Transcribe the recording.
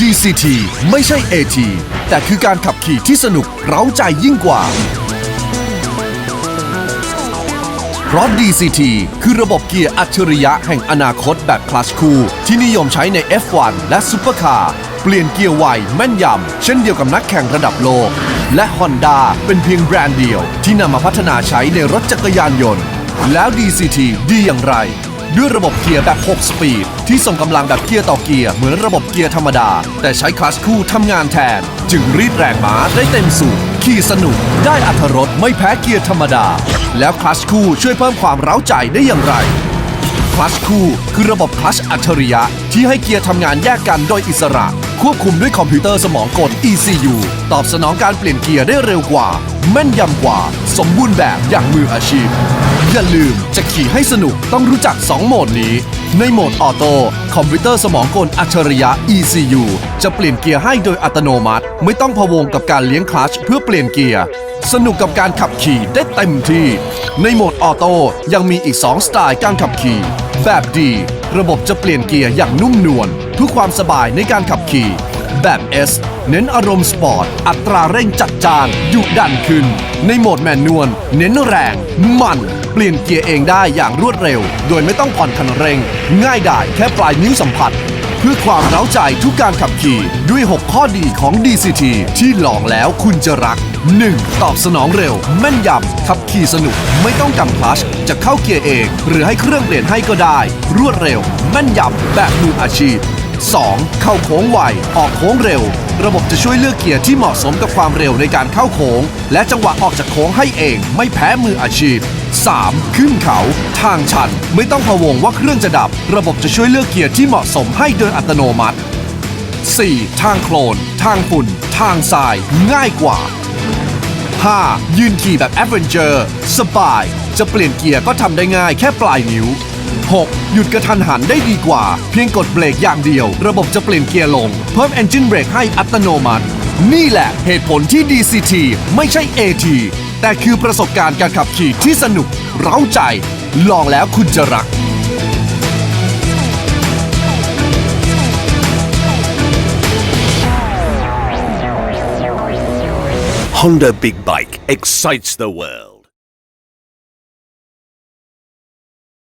DCT ไม่ใช่ AT แต่คือการขับขี่ที่สนุกเร้าใจยิ่งกว่า เพราะ DCT คือระบบเกียร์อัจฉริยะแห่งอนาคตแบบคลัชคูที่นิยมใช้ใน F1 และซุปเปอร์คาร์เปลี่ยนเกียร์ไวแม่นยำ เช่นเดียวกับนักแข่งระดับโลก และ Honda เป็นเพียงแบรนด์เดียว ที่นำมาพัฒนาใช้ในรถจักรยานยนต์ แล้ว DCT ดีอย่างไร ด้วยระบบเกียร์แบบ 6 สปีด ที่ส่งกำลังแบบเกียร์ต่อเกียร์เหมือนระบบเกียร์ธรรมดา แต่ใช้คลัชคู่ทำงานแทน จึงรีดแรงม้าได้เต็มสูบขี่สนุก ได้อัตรรสไม่แพ้เกียร์ธรรมดา แล้วคลัชคู่ช่วยเพิ่มความเร้าใจได้อย่างไรคลัชคู่คือระบบคลัชอัจฉริยะที่ให้เกียร์ทำงานแยกกันโดยอิสระ ควบคุมด้วยคอมพิวเตอร์สมองกล ECU ตอบสนองการเปลี่ยนเกียร์ได้เร็วกว่า แม่นยำกว่า สมบูรณ์แบบอย่างมืออาชีพ อย่าลืมจะขี่ให้สนุกต้องรู้จัก 2 โหมดนี้ ในโหมดออโต้คอมพิวเตอร์สมองกลอัจฉริยะ ECU จะเปลี่ยนเกียร์ให้โดยอัตโนมัติ ไม่ต้องพะวงกับการเลี้ยงคลัชเพื่อเปลี่ยนเกียร์สนุกกับการขับขี่ได้เต็มที่ ในโหมดออโต้ยังมีอีก 2 สไตล์การขับขี่ แบบดี ระบบจะเปลี่ยนเกียร์อย่างนุ่มนวล เพื่อความสบายในการขับขี่ แบบ S เน้นอารมณ์สปอร์ต อัตราเร่งจัดจานดุดันขึ้น ในโหมดแมนนวลเน้นแรง มัน เปลี่ยนเกียร์เองได้อย่างรวดเร็ว โดยไม่ต้องผ่อนคันเร่ง ง่ายดายแค่ปลายนิ้วสัมผัส เพื่อความเร้าใจทุกการขับขี่ด้วย 6 ข้อดีของ DCT ที่ลองแล้วคุณจะรัก 1. ตอบสนองเร็ว แม่นยำขับขี่สนุก ไม่ต้องกำคลัช จะเข้าเกียร์เอง หรือให้เครื่องเปลี่ยนให้ก็ได้ รวดเร็ว แม่นยำแบบมืออาชีพ 2. เข้าโค้งไว ออกโค้งเร็ว ระบบจะช่วยเลือกเกียร์ที่เหมาะสมกับความเร็วในการเข้าโค้ง และจังหวะออกจากโค้งให้เองไม่แพ้มืออาชีพ 3. ขึ้นเขา ทางชัน ไม่ต้องพะวงว่าเครื่องจะดับ ระบบจะช่วยเลือกเกียร์ที่เหมาะสมให้โดยอัตโนมัติ 4. ทางโคลน ทางฝุ่น ทางทราย ง่ายกว่า 5. ยืนขี่แบบ a d v e n t u r e สบาย จะเปลี่ยนเกียร์ก็ทำได้ง่ายแค่ปลายนิ้ว 6. หยุดกระทันหันได้ดีกว่า เพียงกดเบรกอย่างเดียว ระบบจะเปลี่ยนเกียร์ลง เพิ่ม Engine Brake ให้อัตโนมัติ นี่แหละเหตุผลที่ DCT ไม่ใช่ AT แต่คือประสบการณ์การขับขี่ที่สนุก เร้าใจ ลองแล้วคุณจะรัก Honda Big Bike excites the world.